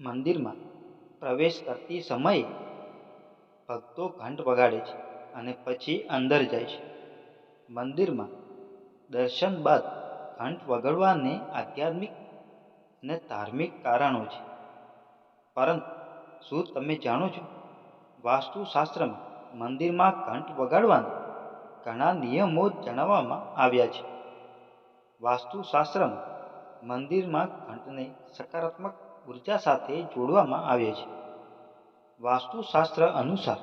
મંદિરમાં પ્રવેશ કરતી સમયે ભક્તો ઘંટ વગાડે છે અને પછી અંદર જાય છે. મંદિરમાં દર્શન બાદ ઘંટ વગાડવાને આધ્યાત્મિક અને ધાર્મિક કારણો છે. પરંતુ શું તમે જાણો છો? વાસ્તુશાસ્ત્રમાં મંદિરમાં ઘંટ વગાડવાના ઘણા નિયમો જણાવવામાં આવ્યા છે. વાસ્તુશાસ્ત્રમાં મંદિરમાં ઘંટને સકારાત્મક ઊર્જા સાથે જોડવામાં આવે છે. વાસ્તુશાસ્ત્ર અનુસાર,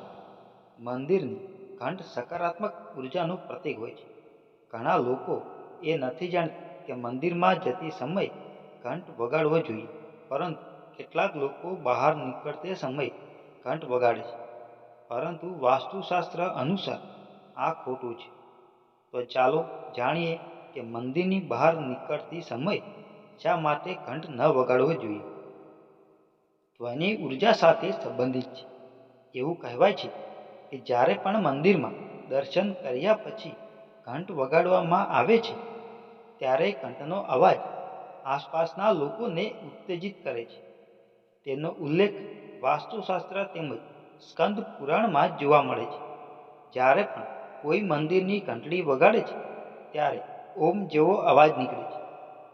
મંદિરની ઘંટ સકારાત્મક ઉર્જાનું પ્રતીક હોય છે. ઘણા લોકો એ નથી જાણતા કે મંદિરમાં જતી સમયે ઘંટ વગાડવો જોઈએ, પરંતુ કેટલાક લોકો બહાર નીકળતે સમયે ઘંટ વગાડે છે. પરંતુ વાસ્તુશાસ્ત્ર અનુસાર આ ખોટું છે. તો ચાલો જાણીએ કે મંદિરની બહાર નીકળતી સમયે શા માટે ઘંટ ન વગાડવો જોઈએ. ધ્વનિ ઊર્જા સાથે સંબંધિત છે. એવું કહેવાય છે કે જ્યારે પણ મંદિરમાં દર્શન કર્યા પછી ઘંટ વગાડવામાં આવે છે, ત્યારે ઘંટનો અવાજ આસપાસના લોકોને ઉત્તેજિત કરે છે. તેનો ઉલ્લેખ વાસ્તુશાસ્ત્ર તેમજ સ્કંદ પુરાણમાં જોવા મળે છે. જ્યારે પણ કોઈ મંદિરની ઘંટડી વગાડે છે, ત્યારે ઓમ જેવો અવાજ નીકળે છે.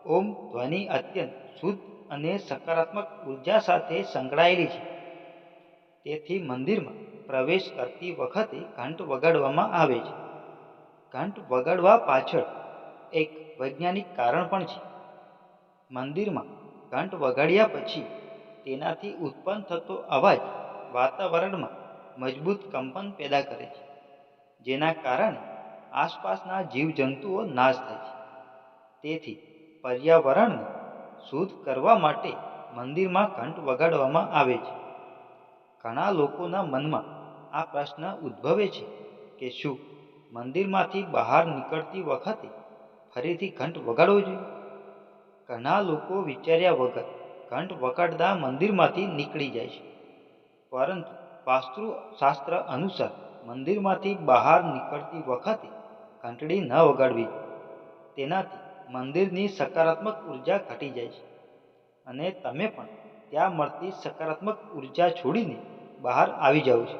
ઓમ ધ્વનિ અત્યંત શુદ્ધ અને સકારાત્મક ઊર્જા સાથે સંકળાયેલી છે. તેથી મંદિરમાં પ્રવેશ કરતી વખતે ઘંટ વગાડવામાં આવે છે. ઘંટ વગાડવા પાછળ એક વૈજ્ઞાનિક કારણ પણ છે. મંદિરમાં ઘંટ વગાડ્યા પછી તેનાથી ઉત્પન્ન થતો અવાજ વાતાવરણમાં મજબૂત કંપન પેદા કરે છે, જેના કારણે આસપાસના જીવજંતુઓ નાશ થાય છે. તેથી પર્યાવરણને શુદ્ધ કરવા માટે મંદિરમાં ઘંટ વગાડવામાં આવે છે. ઘણા લોકોના મનમાં આ પ્રશ્ન ઉદ્ભવે છે કે શું મંદિરમાંથી બહાર નીકળતી વખતે ફરીથી ઘંટ વગાડવો જોઈએ? ઘણા લોકો વિચાર્યા વગર ઘંટ વગાડતા મંદિરમાંથી નીકળી જાય છે. પરંતુ વાસ્તુશાસ્ત્ર અનુસાર મંદિરમાંથી બહાર નીકળતી વખતે ઘંટડી ન વગાડવી તેનાથી મંદિરની સકારાત્મક ઊર્જા ઘટી જાય છે. અને તમે પણ ત્યાં મળતી સકારાત્મક ઊર્જા છોડીને બહાર આવી જાઓ છો.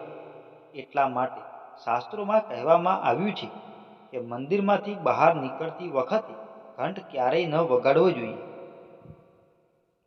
એટલા માટે શાસ્ત્રોમાં કહેવામાં આવ્યું છે કે મંદિરમાંથી બહાર નીકળતી વખતે ઘંટ ક્યારેય ન વગાડવો જોઈએ.